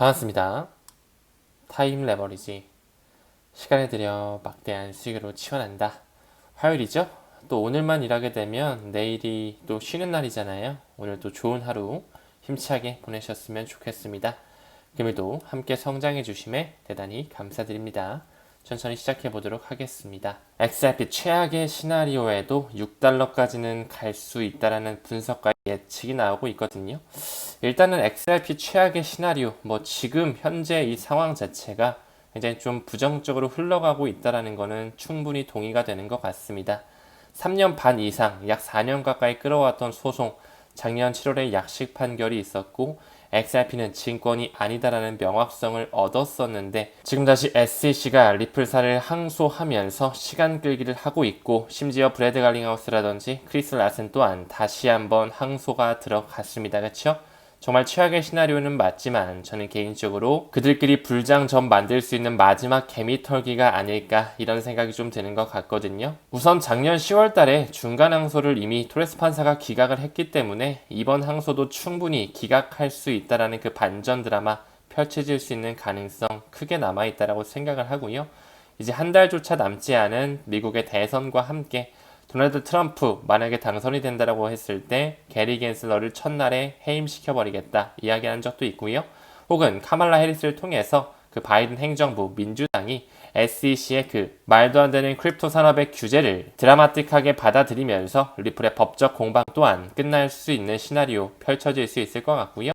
반갑습니다. 타임 레버리지. 시간을 들여 막대한 수익으로 치환한다. 화요일이죠? 또 오늘만 일하게 되면 내일이 또 쉬는 날이잖아요. 오늘도 좋은 하루 힘차게 보내셨으면 좋겠습니다. 금일도 함께 성장해 주심에 대단히 감사드립니다. 천천히 시작해 보도록 하겠습니다. XRP 최악의 시나리오에도 6달러까지는 갈 수 있다라는 분석과 예측이 나오고 있거든요. 일단은 XRP 최악의 시나리오, 뭐 지금 현재 이 상황 자체가 굉장히 좀 부정적으로 흘러가고 있다라는 것은 충분히 동의가 되는 것 같습니다. 3년 반 이상, 약 4년 가까이 끌어왔던 소송, 작년 7월에 약식 판결이 있었고 XRP는 증권이 아니다라는 명확성을 얻었었는데 지금 다시 SEC가 리플사를 항소하면서 시간 끌기를 하고 있고 심지어 브래드 갈링하우스라든지 크리스 라슨 또한 다시 한번 항소가 들어갔습니다. 그렇죠? 정말 최악의 시나리오는 맞지만 저는 개인적으로 그들끼리 불장점 만들 수 있는 마지막 개미털기가 아닐까 이런 생각이 좀 드는 것 같거든요. 우선 작년 10월 달에 중간 항소를 이미 토레스 판사가 기각을 했기 때문에 이번 항소도 충분히 기각할 수 있다라는 그 반전 드라마 펼쳐질 수 있는 가능성 크게 남아 있다라고 생각을 하고요. 이제 한 달조차 남지 않은 미국의 대선과 함께 도널드 트럼프 만약에 당선이 된다라고 했을 때 게리 겐슬러를 첫날에 해임시켜버리겠다 이야기한 적도 있고요. 혹은 카말라 해리스를 통해서 그 바이든 행정부 민주당이 SEC의 그 말도 안 되는 크립토 산업의 규제를 드라마틱하게 받아들이면서 리플의 법적 공방 또한 끝날 수 있는 시나리오 펼쳐질 수 있을 것 같고요.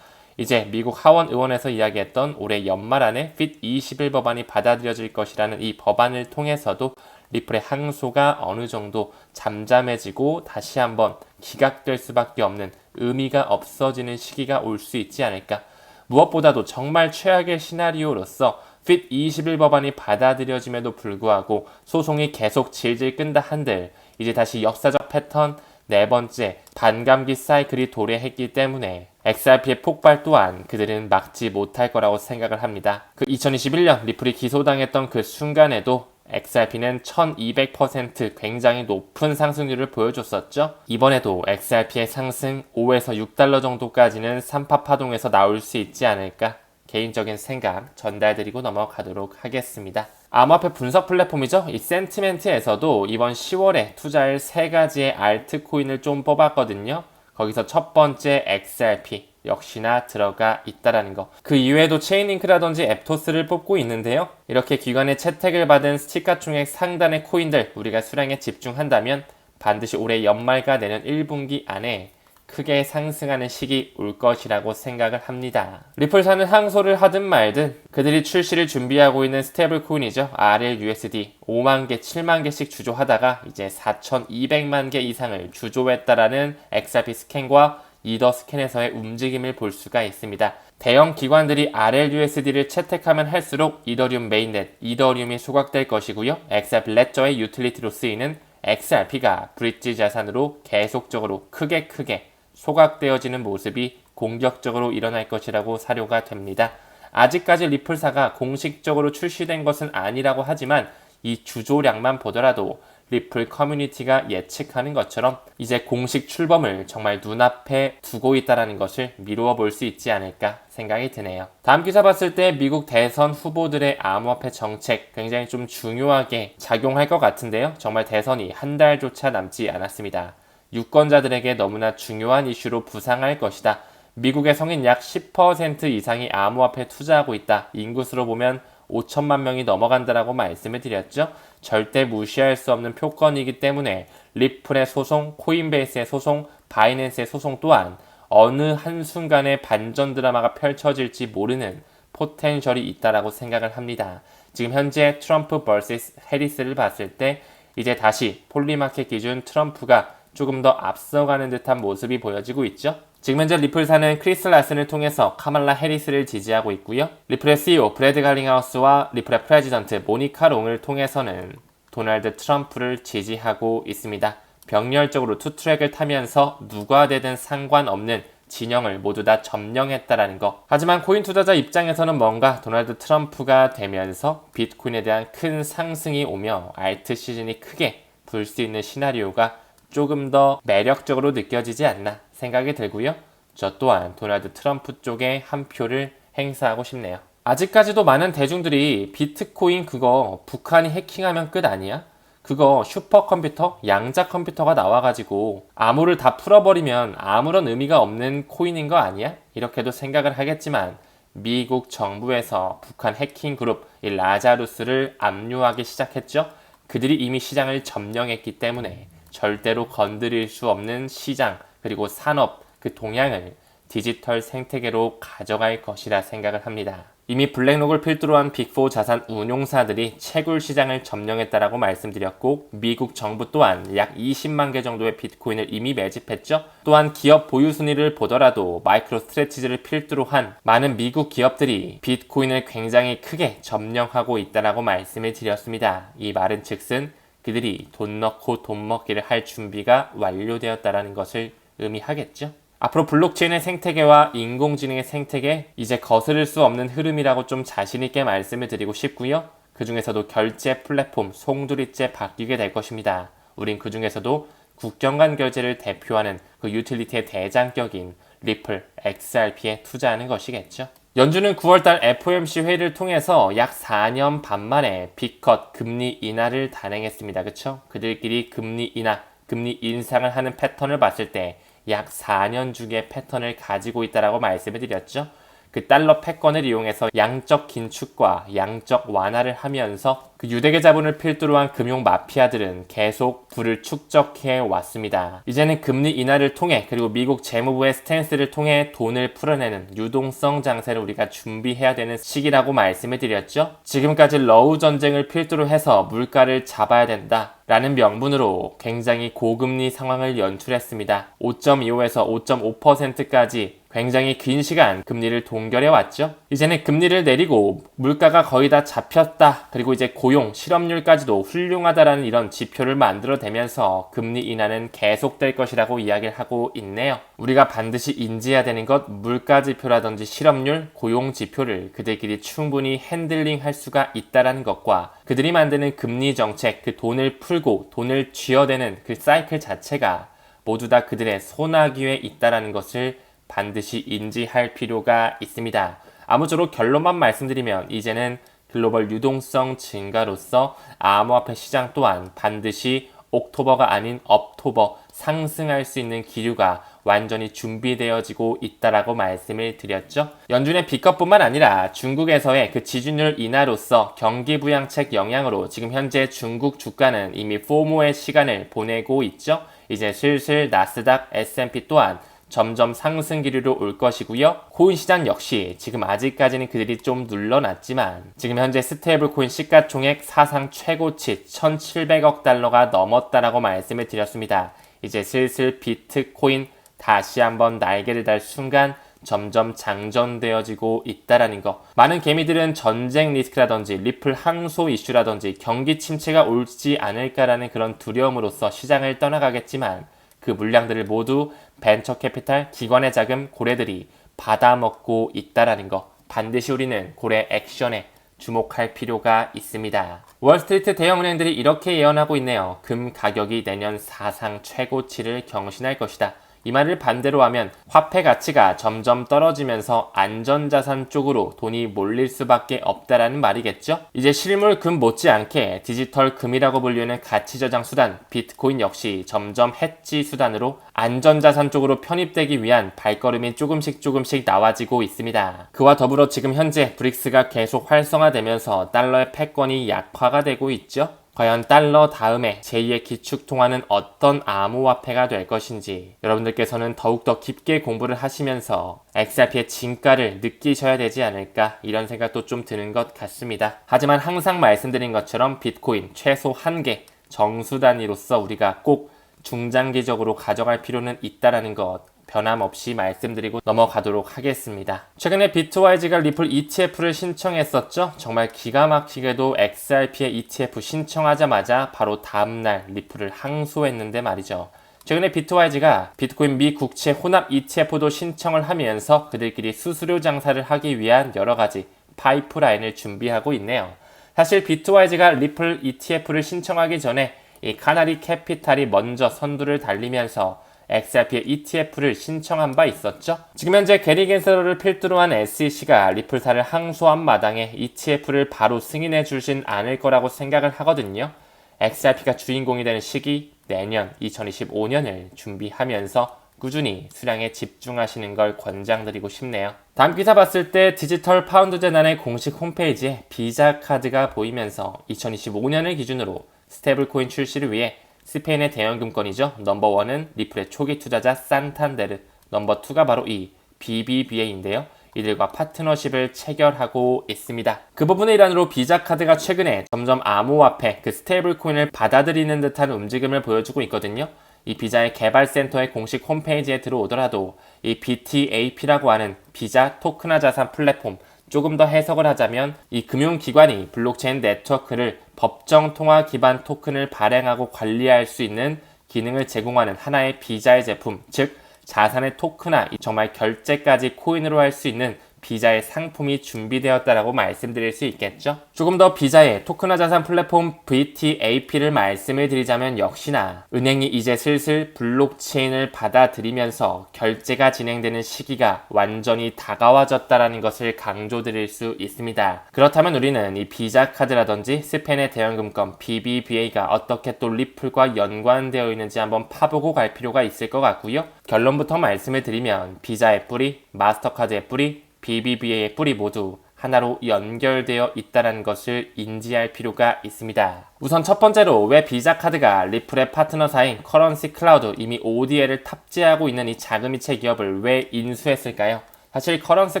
이제 미국 하원 의원에서 이야기했던 올해 연말 안에 핏 21 법안이 받아들여질 것이라는 이 법안을 통해서도 리플의 항소가 어느 정도 잠잠해지고 다시 한번 기각될 수밖에 없는 의미가 없어지는 시기가 올 수 있지 않을까. 무엇보다도 정말 최악의 시나리오로서 핏 21 법안이 받아들여짐에도 불구하고 소송이 계속 질질 끈다 한들 이제 다시 역사적 패턴 네 번째 반감기 사이클이 도래했기 때문에 XRP의 폭발 또한 그들은 막지 못할 거라고 생각을 합니다. 그 2021년 리플이 기소당했던 그 순간에도 XRP는 1200% 굉장히 높은 상승률을 보여줬었죠. 이번에도 XRP의 상승 5에서 6달러 정도까지는 3파 파동에서 나올 수 있지 않을까 개인적인 생각 전달드리고 넘어가도록 하겠습니다. 암호화폐 분석 플랫폼이죠. 이 센티멘트에서도 이번 10월에 투자할 세 가지의 알트코인을 좀 뽑았거든요. 거기서 첫 번째 XRP 역시나 들어가 있다라는 거. 그 이외에도 체인링크라든지 앱토스를 뽑고 있는데요. 이렇게 기관의 채택을 받은 시가총액 상단의 코인들 우리가 수량에 집중한다면 반드시 올해 연말과 내년 1분기 안에 크게 상승하는 시기 올 것이라고 생각을 합니다. 리플사는 항소를 하든 말든 그들이 출시를 준비하고 있는 스테이블 코인이죠. RLUSD 5만 개, 7만 개씩 주조하다가 이제 4,200만 개 이상을 주조했다라는 XRP 스캔과 이더 스캔에서의 움직임을 볼 수가 있습니다. 대형 기관들이 RLUSD를 채택하면 할수록 이더리움 메인넷, 이더리움이 소각될 것이고요. XRP 레저의 유틸리티로 쓰이는 XRP가 브릿지 자산으로 계속적으로 크게 크게 소각되어지는 모습이 공격적으로 일어날 것이라고 사료가 됩니다. 아직까지 리플사가 공식적으로 출시된 것은 아니라고 하지만 이 주조량만 보더라도 리플 커뮤니티가 예측하는 것처럼 이제 공식 출범을 정말 눈앞에 두고 있다는 것을 미루어 볼 수 있지 않을까 생각이 드네요. 다음 기사 봤을 때 미국 대선 후보들의 암호화폐 정책 굉장히 좀 중요하게 작용할 것 같은데요. 정말 대선이 한 달조차 남지 않았습니다. 유권자들에게 너무나 중요한 이슈로 부상할 것이다. 미국의 성인 약 10% 이상이 암호화폐에 투자하고 있다. 인구수로 보면 5천만 명이 넘어간다라고 말씀을 드렸죠. 절대 무시할 수 없는 표건이기 때문에 리플의 소송, 코인베이스의 소송, 바이낸스의 소송 또한 어느 한순간에 반전 드라마가 펼쳐질지 모르는 포텐셜이 있다라고 생각을 합니다. 지금 현재 트럼프 vs 해리스를 봤을 때 이제 다시 폴리마켓 기준 트럼프가 조금 더 앞서가는 듯한 모습이 보여지고 있죠. 지금 현재 리플사는 크리스 라슨을 통해서 카말라 해리스를 지지하고 있고요. 리플의 CEO 브래드 갈링하우스와 리플의 프레지던트 모니카 롱을 통해서는 도널드 트럼프를 지지하고 있습니다. 병렬적으로 투 트랙을 타면서 누가 되든 상관없는 진영을 모두 다 점령했다라는 거. 하지만 코인 투자자 입장에서는 뭔가 도널드 트럼프가 되면서 비트코인에 대한 큰 상승이 오며 알트 시즌이 크게 불 수 있는 시나리오가 조금 더 매력적으로 느껴지지 않나 생각이 들고요. 저 또한 도널드 트럼프 쪽에 한 표를 행사하고 싶네요. 아직까지도 많은 대중들이 비트코인 그거 북한이 해킹하면 끝 아니야? 그거 슈퍼컴퓨터, 양자 컴퓨터가 나와가지고 암호를 다 풀어버리면 아무런 의미가 없는 코인인 거 아니야? 이렇게도 생각을 하겠지만 미국 정부에서 북한 해킹 그룹 이 라자루스를 압류하기 시작했죠. 그들이 이미 시장을 점령했기 때문에 절대로 건드릴 수 없는 시장 그리고 산업 그 동향을 디지털 생태계로 가져갈 것이라 생각을 합니다. 이미 블랙록을 필두로 한 빅4 자산 운용사들이 채굴 시장을 점령했다라고 말씀드렸고 미국 정부 또한 약 20만 개 정도의 비트코인을 이미 매집했죠. 또한 기업 보유 순위를 보더라도 마이크로 스트레치즈를 필두로 한 많은 미국 기업들이 비트코인을 굉장히 크게 점령하고 있다라고 말씀을 드렸습니다. 이 말은 즉슨 그들이 돈 넣고 돈 먹기를 할 준비가 완료되었다라는 것을 의미하겠죠. 앞으로 블록체인의 생태계와 인공지능의 생태계 이제 거스를 수 없는 흐름이라고 좀 자신 있게 말씀을 드리고 싶고요. 그 중에서도 결제 플랫폼 송두리째 바뀌게 될 것입니다. 우린 그 중에서도 국경 간 결제를 대표하는 그 유틸리티의 대장격인 리플 XRP에 투자하는 것이겠죠. 연준은 9월달 FOMC 회의를 통해서 약 4년 반 만에 빅컷 금리 인하를 단행했습니다. 그쵸? 그들끼리 금리 인하, 금리 인상을 하는 패턴을 봤을 때 약 4년 주기의 패턴을 가지고 있다라고 말씀을 드렸죠. 그 달러 패권을 이용해서 양적 긴축과 양적 완화를 하면서 그 유대계 자본을 필두로 한 금융 마피아들은 계속 부를 축적해 왔습니다. 이제는 금리 인하를 통해 그리고 미국 재무부의 스탠스를 통해 돈을 풀어내는 유동성 장세를 우리가 준비해야 되는 시기라고 말씀을 드렸죠. 지금까지 러우 전쟁을 필두로 해서 물가를 잡아야 된다. 라는 명분으로 굉장히 고금리 상황을 연출했습니다. 5.25에서 5.5%까지 굉장히 긴 시간 금리를 동결해 왔죠. 이제는 금리를 내리고 물가가 거의 다 잡혔다. 그리고 이제 고용, 실업률까지도 훌륭하다라는 이런 지표를 만들어내면서 금리 인하는 계속될 것이라고 이야기를 하고 있네요. 우리가 반드시 인지해야 되는 것 물가 지표라든지 실업률, 고용 지표를 그들끼리 충분히 핸들링 할 수가 있다라는 것과 그들이 만드는 금리 정책, 그 돈을 풀고 돈을 쥐어대는 그 사이클 자체가 모두 다 그들의 소나기에 있다라는 것을 반드시 인지할 필요가 있습니다. 아무쪼록 결론만 말씀드리면 이제는 글로벌 유동성 증가로서 암호화폐 시장 또한 반드시 옥토버가 아닌 업토버 상승할 수 있는 기류가 완전히 준비되어지고 있다라고 말씀을 드렸죠. 연준의 비컷뿐만 아니라 중국에서의 그 지준율 인하로서 경기 부양책 영향으로 지금 현재 중국 주가는 이미 포모의 시간을 보내고 있죠. 이제 슬슬 나스닥, S&P 또한 점점 상승 기류로 올 것이고요. 코인 시장 역시 지금 아직까지는 그들이 좀 눌러놨지만 지금 현재 스테이블 코인 시가총액 사상 최고치 1,700억 달러가 넘었다라고 말씀을 드렸습니다. 이제 슬슬 비트코인 다시 한번 날개를 달 순간 점점 장전되어지고 있다라는 거. 많은 개미들은 전쟁 리스크라든지 리플 항소 이슈라든지 경기 침체가 올지 않을까라는 그런 두려움으로서 시장을 떠나가겠지만 그 물량들을 모두 벤처 캐피탈 기관의 자금 고래들이 받아먹고 있다라는 거. 반드시 우리는 고래 액션에 주목할 필요가 있습니다. 월스트리트 대형은행들이 이렇게 예언하고 있네요. 금 가격이 내년 사상 최고치를 경신할 것이다. 이 말을 반대로 하면 화폐 가치가 점점 떨어지면서 안전자산 쪽으로 돈이 몰릴 수밖에 없다라는 말이겠죠? 이제 실물 금 못지않게 디지털 금이라고 불리는 가치 저장 수단 비트코인 역시 점점 해지 수단으로 안전자산 쪽으로 편입되기 위한 발걸음이 조금씩 조금씩 나와지고 있습니다. 그와 더불어 지금 현재 브릭스가 계속 활성화되면서 달러의 패권이 약화가 되고 있죠? 과연 달러 다음에 제2의 기축통화는 어떤 암호화폐가 될 것인지 여러분들께서는 더욱더 깊게 공부를 하시면서 XRP의 진가를 느끼셔야 되지 않을까 이런 생각도 좀 드는 것 같습니다. 하지만 항상 말씀드린 것처럼 비트코인 최소 한개 정수 단위로서 우리가 꼭 중장기적으로 가져갈 필요는 있다라는 것 변함없이 말씀드리고 넘어가도록 하겠습니다. 최근에 비트와이즈가 리플 ETF를 신청했었죠. 정말 기가 막히게도 XRP의 ETF 신청하자마자 바로 다음날 리플을 항소했는데 말이죠. 최근에 비트와이즈가 비트코인 미 국채 혼합 ETF도 신청을 하면서 그들끼리 수수료 장사를 하기 위한 여러 가지 파이프라인을 준비하고 있네요. 사실 비트와이즈가 리플 ETF를 신청하기 전에 이 카나리 캐피탈이 먼저 선두를 달리면서 XRP의 ETF를 신청한 바 있었죠. 지금 현재 게리 겐서러를 필두로 한 SEC가 리플사를 항소한 마당에 ETF를 바로 승인해 주진 않을 거라고 생각을 하거든요. XRP가 주인공이 되는 시기 내년 2025년을 준비하면서 꾸준히 수량에 집중하시는 걸 권장드리고 싶네요. 다음 기사 봤을 때 디지털 파운드 재단의 공식 홈페이지에 비자 카드가 보이면서 2025년을 기준으로 스테이블코인 출시를 위해 스페인의 대형 금권이죠. 넘버원은 리플의 초기 투자자 산탄데르, 넘버 투가 바로 이 BBVA인데요. 이들과 파트너십을 체결하고 있습니다. 그 부분의 일환으로 비자 카드가 최근에 점점 암호화폐, 그 스테이블 코인을 받아들이는 듯한 움직임을 보여주고 있거든요. 이 비자의 개발센터의 공식 홈페이지에 들어오더라도 이 BTAP라고 하는 비자 토큰화 자산 플랫폼 조금 더 해석을 하자면 이 금융기관이 블록체인 네트워크를 법정 통화 기반 토큰을 발행하고 관리할 수 있는 기능을 제공하는 하나의 비자의 제품, 즉 자산의 토크나 정말 결제까지 코인으로 할 수 있는 비자의 상품이 준비되었다라고 말씀드릴 수 있겠죠. 조금 더 비자의 토크나 자산 플랫폼 VTAP를 말씀을 드리자면 역시나 은행이 이제 슬슬 블록체인을 받아들이면서 결제가 진행되는 시기가 완전히 다가와졌다라는 것을 강조드릴 수 있습니다. 그렇다면 우리는 이 비자 카드라든지 스페인의 대형금권 BBVA가 어떻게 또 리플과 연관되어 있는지 한번 파보고 갈 필요가 있을 것 같고요. 결론부터 말씀을 드리면 비자의 뿌리, 마스터카드의 뿌리, BBVA의 뿌리 모두 하나로 연결되어 있다는 것을 인지할 필요가 있습니다. 우선 첫 번째로 왜 비자 카드가 리플의 파트너사인 커런시 클라우드 이미 ODL을 탑재하고 있는 이 자금이체 기업을 왜 인수했을까요? 사실 커런시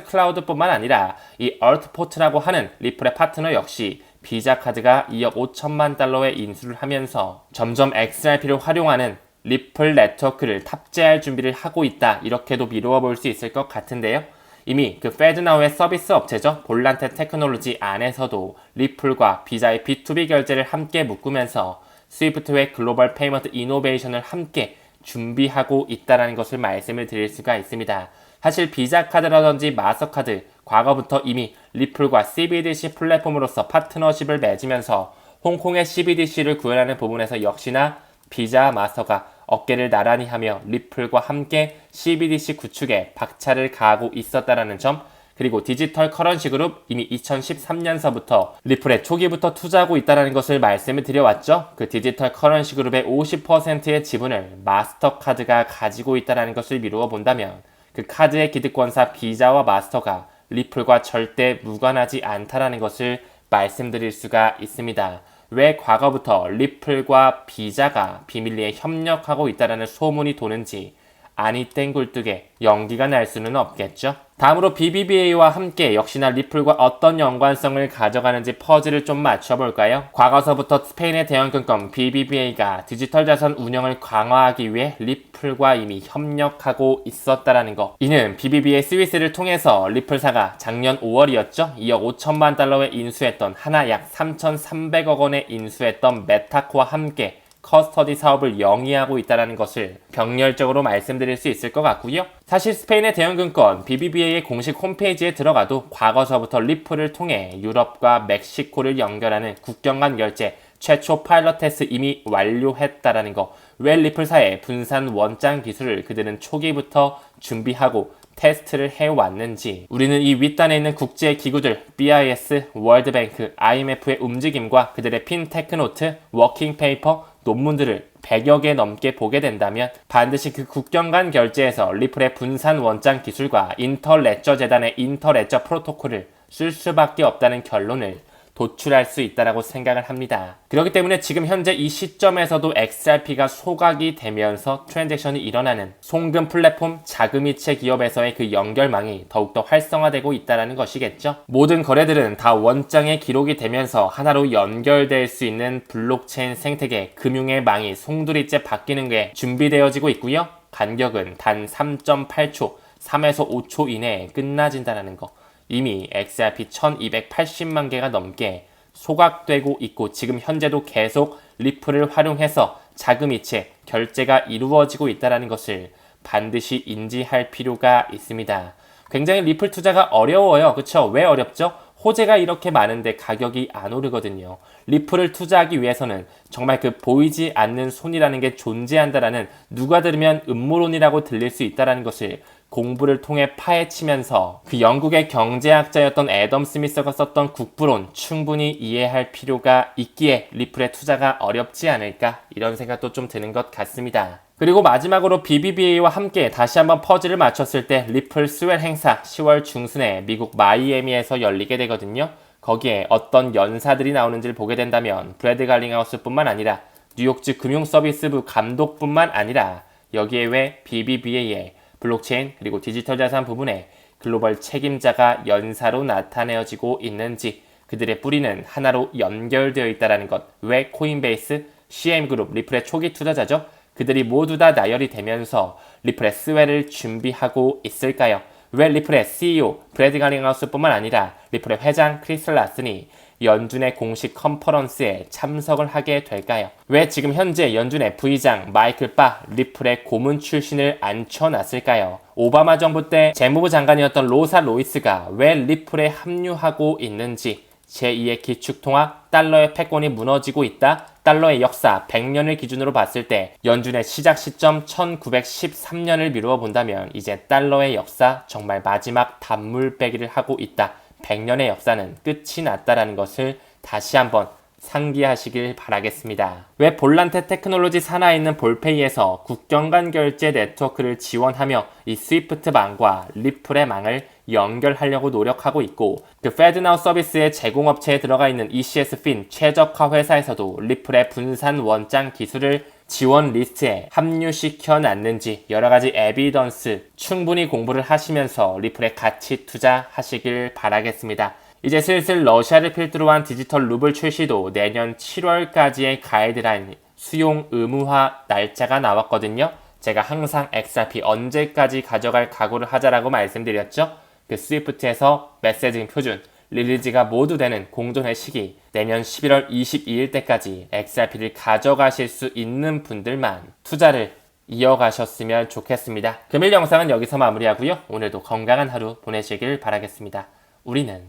클라우드뿐만 아니라 이 얼트포트라고 하는 리플의 파트너 역시 비자 카드가 2억 5천만 달러의 인수를 하면서 점점 XRP를 활용하는 리플 네트워크를 탑재할 준비를 하고 있다. 이렇게도 미루어 볼 수 있을 것 같은데요. 이미 그 페드나우의 서비스 업체죠. 볼란테 테크놀로지 안에서도 리플과 비자의 B2B 결제를 함께 묶으면서 스위프트의 글로벌 페이먼트 이노베이션을 함께 준비하고 있다는 것을 말씀을 드릴 수가 있습니다. 사실 비자 카드라든지 마스터 카드 과거부터 이미 리플과 CBDC 플랫폼으로서 파트너십을 맺으면서 홍콩의 CBDC를 구현하는 부분에서 역시나 비자 마스터가 어깨를 나란히 하며 리플과 함께 CBDC 구축에 박차를 가하고 있었다라는 점, 그리고 디지털 커런시 그룹 이미 2013년서부터 리플에 초기부터 투자하고 있다는 것을 말씀을 드려왔죠. 그 디지털 커런시 그룹의 50%의 지분을 마스터카드가 가지고 있다는 것을 미루어 본다면 그 카드의 기득권사 비자와 마스터가 리플과 절대 무관하지 않다라는 것을 말씀드릴 수가 있습니다. 왜 과거부터 리플과 비자가 비밀리에 협력하고 있다는 소문이 도는지 아니 땡 굴뚝에 연기가 날 수는 없겠죠. 다음으로 BBVA와 함께 역시나 리플과 어떤 연관성을 가져가는지 퍼즐을 좀 맞춰볼까요? 과거서부터 스페인의 대형금권 BBVA가 디지털 자산 운영을 강화하기 위해 리플과 이미 협력하고 있었다라는 것. 이는 BBVA 스위스를 통해서 리플사가 작년 5월이었죠. 2억 5천만 달러에 인수했던 하나 약 3,300억 원에 인수했던 메타코와 함께 커스터디 사업을 영위하고 있다는 것을 병렬적으로 말씀드릴 수 있을 것 같고요. 사실 스페인의 대형금권 BBVA의 공식 홈페이지에 들어가도 과거서부터 리플을 통해 유럽과 멕시코를 연결하는 국경 간 결제 최초 파일럿 테스트 이미 완료했다라는 거. 왜 리플사의 분산 원장 기술을 그들은 초기부터 준비하고 테스트를 해왔는지 우리는 이 윗단에 있는 국제 기구들 BIS, 월드뱅크, IMF의 움직임과 그들의 핀테크 노트, 워킹 페이퍼, 논문들을 100여 개 넘게 보게 된다면 반드시 그 국경 간 결제에서 리플의 분산 원장 기술과 인터레저 재단의 인터레저 프로토콜을 쓸 수밖에 없다는 결론을 도출할 수 있다라고 생각을 합니다. 그렇기 때문에 지금 현재 이 시점에서도 XRP가 소각이 되면서 트랜잭션이 일어나는 송금 플랫폼 자금이체 기업에서의 그 연결망이 더욱더 활성화되고 있다는 것이겠죠. 모든 거래들은 다 원장에 기록이 되면서 하나로 연결될 수 있는 블록체인 생태계 금융의 망이 송두리째 바뀌는 게 준비되어지고 있고요. 간격은 단 3.8초, 3에서 5초 이내에 끝나진다는 거. 이미 XRP 1280만 개가 넘게 소각되고 있고 지금 현재도 계속 리플을 활용해서 자금이체 결제가 이루어지고 있다는 것을 반드시 인지할 필요가 있습니다. 굉장히 리플 투자가 어려워요. 그쵸? 왜 어렵죠? 호재가 이렇게 많은데 가격이 안 오르거든요. 리플을 투자하기 위해서는 정말 그 보이지 않는 손이라는 게 존재한다라는 누가 들으면 음모론이라고 들릴 수 있다라는 것을 공부를 통해 파헤치면서 그 영국의 경제학자였던 애덤 스미스가 썼던 국부론 충분히 이해할 필요가 있기에 리플의 투자가 어렵지 않을까 이런 생각도 좀 드는 것 같습니다. 그리고 마지막으로 BBVA와 함께 다시 한번 퍼즐을 맞췄을 때 리플 스웰 행사 10월 중순에 미국 마이애미에서 열리게 되거든요. 거기에 어떤 연사들이 나오는지를 보게 된다면 브래드 갈링하우스뿐만 아니라 뉴욕주 금융서비스부 감독뿐만 아니라 여기에 왜 BBVA의 블록체인 그리고 디지털 자산 부분에 글로벌 책임자가 연사로 나타내어지고 있는지 그들의 뿌리는 하나로 연결되어 있다는 것. 왜 코인베이스, CM그룹, 리플의 초기 투자자죠? 그들이 모두 다 나열이 되면서 리플의 스웨를 준비하고 있을까요? 왜 리플의 CEO 브래드 갈링하우스뿐만 아니라 리플의 회장 크리스 라슨이 연준의 공식 컨퍼런스에 참석을 하게 될까요? 왜 지금 현재 연준의 부의장 마이클 바 리플의 고문 출신을 앉혀놨을까요? 오바마 정부 때 재무부 장관이었던 로사 로이스가 왜 리플에 합류하고 있는지 제2의 기축통화 달러의 패권이 무너지고 있다. 달러의 역사 100년을 기준으로 봤을 때 연준의 시작 시점 1913년을 미루어 본다면 이제 달러의 역사 정말 마지막 단물빼기를 하고 있다. 100년의 역사는 끝이 났다라는 것을 다시 한번 상기하시길 바라겠습니다. 왜 볼란테 테크놀로지 산하에 있는 볼페이에서 국경 간 결제 네트워크를 지원하며 이 스위프트망과 리플의 망을 연결하려고 노력하고 있고 그 페드나우 서비스의 제공업체에 들어가 있는 ECS 핀 최적화 회사에서도 리플의 분산 원장 기술을 지원 리스트에 합류시켜 놨는지 여러 가지 에비던스 충분히 공부를 하시면서 리플에 같이 투자하시길 바라겠습니다. 이제 슬슬 러시아를 필두로 한 디지털 루블 출시도 내년 7월까지의 가이드라인 수용 의무화 날짜가 나왔거든요. 제가 항상 XRP 언제까지 가져갈 각오를 하자라고 말씀드렸죠. 그 스위프트에서 메시징 표준, 릴리즈가 모두 되는 공존의 시기 내년 11월 22일 때까지 XRP를 가져가실 수 있는 분들만 투자를 이어가셨으면 좋겠습니다. 금일 영상은 여기서 마무리하고요. 오늘도 건강한 하루 보내시길 바라겠습니다. 우리는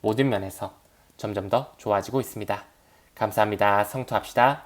모든 면에서 점점 더 좋아지고 있습니다. 감사합니다. 성투합시다.